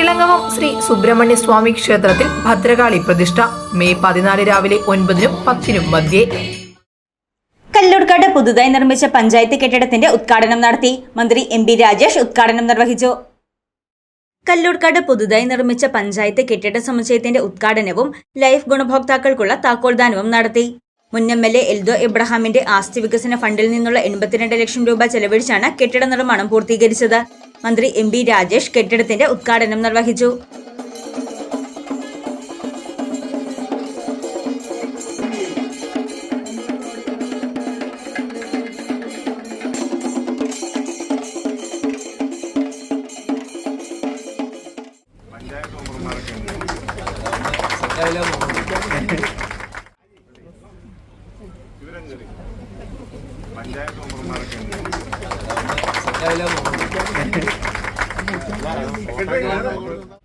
ഇളങ്ങവം ശ്രീ സുബ്രഹ്മണ്യ സ്വാമി ക്ഷേത്രത്തിൽ ഭദ്രകാളി പ്രതിഷ്ഠ. മെയ് പതിനാല് രാവിലെ ഒൻപതിനും പത്തിനും മധ്യേ. കല്ലൂർക്കാട് പുതുതായി നിർമ്മിച്ച പഞ്ചായത്ത് കെട്ടിടത്തിന്റെ ഉദ്ഘാടനം നടത്തി മന്ത്രി എം പി രാജേഷ് ഉദ്ഘാടനം നിർവഹിച്ചു. കല്ലൂർക്കാട് പുതുതായി നിർമ്മിച്ച പഞ്ചായത്ത് കെട്ടിട സമുച്ചയത്തിന്റെ ഉദ്ഘാടനവും ലൈഫ് ഗുണഭോക്താക്കൾക്കുള്ള താക്കോൽദാനവും നടത്തി. മുൻ എം എൽ എ എൽദോ എബ്രഹാമിന്റെ ആസ്തി വികസന ഫണ്ടിൽ നിന്നുള്ള എൺപത്തിരണ്ട് ലക്ഷം രൂപ ചെലവഴിച്ചാണ് കെട്ടിട നിർമ്മാണം പൂർത്തീകരിച്ചത്. മന്ത്രി എം ബി രാജേഷ് കെട്ടിടത്തിന്റെ ഉദ്ഘാടനം നിർവഹിച്ചു.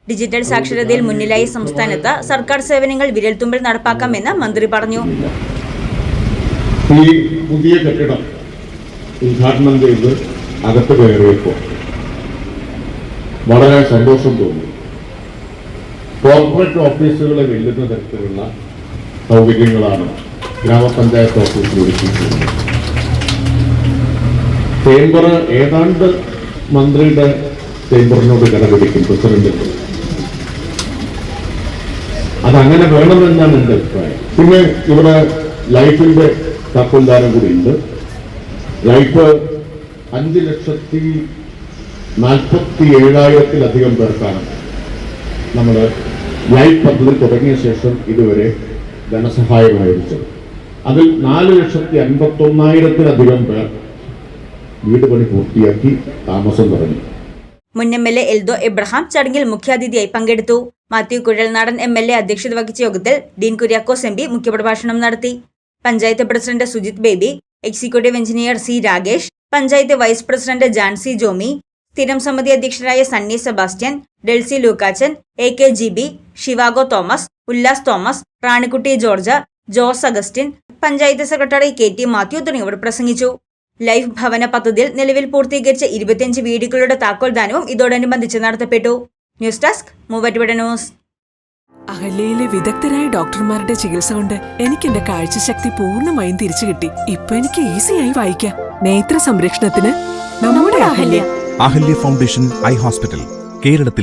ഡിജിറ്റൽ സാക്ഷരതയിൽ മുന്നിലായി സംസ്ഥാനത്ത് സർക്കാർ സേവനങ്ങൾ വിരൽത്തുമ്പിൽ നടപ്പാക്കാമെന്ന് മന്ത്രി പറഞ്ഞു. ഈ പുതിയ കെട്ടിടം ഉദ്ഘാടനം ചെയ്ത് അകത്ത് കയറിയപ്പോൾ വളരെ സന്തോഷം തോന്നി. കോർപ്പറേറ്റ് ഓഫീസുകളെ വെല്ലുന്ന തരത്തിലുള്ള സൗകര്യങ്ങളാണ് ഗ്രാമപഞ്ചായത്ത് ഓഫീസിൽ ഒരുക്കിയിട്ടുള്ളത് ചേംബർ ഏതാണ്ട് മന്ത്രിയുടെ ചേംബറിനോട് കടപിടിക്കും പ്രസിഡന്റിനോട്. അതങ്ങനെ വേണമെന്നാണ് എന്റെ അഭിപ്രായം. പിന്നെ ഇവിടെ ലൈഫിന്റെ താക്കോൽദാനം കൂടി ഉണ്ട് ലൈഫ് അഞ്ച് ലക്ഷത്തി നാൽപ്പത്തി ഏഴായിരത്തിലധികം പേർക്കാണ് നമ്മൾ ലൈഫ് പദ്ധതി തുടങ്ങിയ ശേഷം ഇതുവരെ ധനസഹായം അയച്ചത് അതിൽ നാല് ലക്ഷത്തി അൻപത്തി ഒന്നായിരത്തിലധികം പേർ വീട് പണി പൂർത്തിയാക്കി താമസം തുടങ്ങി. മുൻ M L A Eldho Abraham ചടങ്ങിൽ മുഖ്യാതിഥിയായി പങ്കെടുത്തു. Mathew Kuzhalnadan M L A അധ്യക്ഷത വഹിച്ച യോഗത്തിൽ ഡീൻ കുര്യാക്കോസ് എം പി മുഖ്യപ്രഭാഷണം നടത്തി. Panchayat president Sujith Baby executive engineer C Rakesh panchayat vice president Jancy Jomy സ്ഥിരം സമിതി അധ്യക്ഷരായ Sunny Sebastian Delsy Lukachan A K G B Zhivago Thomas Ullas Thomas Ranikutty George Jose Augustine panchayat secretary K T Mathew തുടങ്ങിയവർ പ്രസംഗിച്ചു. Life ഭവന പദ്ധതിയിൽ നിലവിൽ പൂർത്തീകരിച്ച ഇരുപത്തിയഞ്ച് വീടുകളുടെ താക്കോൽദാനവും ഇതോടനുബന്ധിച്ച് നടത്തപ്പെട്ടു. News desk Muvattupuzha news. അഹല്യയിലെ വിദഗ്ധരായ ഡോക്ടർമാരുടെ ചികിത്സ കൊണ്ട് എനിക്ക് എന്റെ കാഴ്ചശക്തി പൂർണമായും തിരിച്ചു കിട്ടി. ഇപ്പൊ എനിക്ക് ഈസിയായി വായിക്കാം. നേത്ര സംരക്ഷണത്തിന് നമ്മുടെ Ahalya. Ahalya foundation eye hospital കേരളത്തിൽ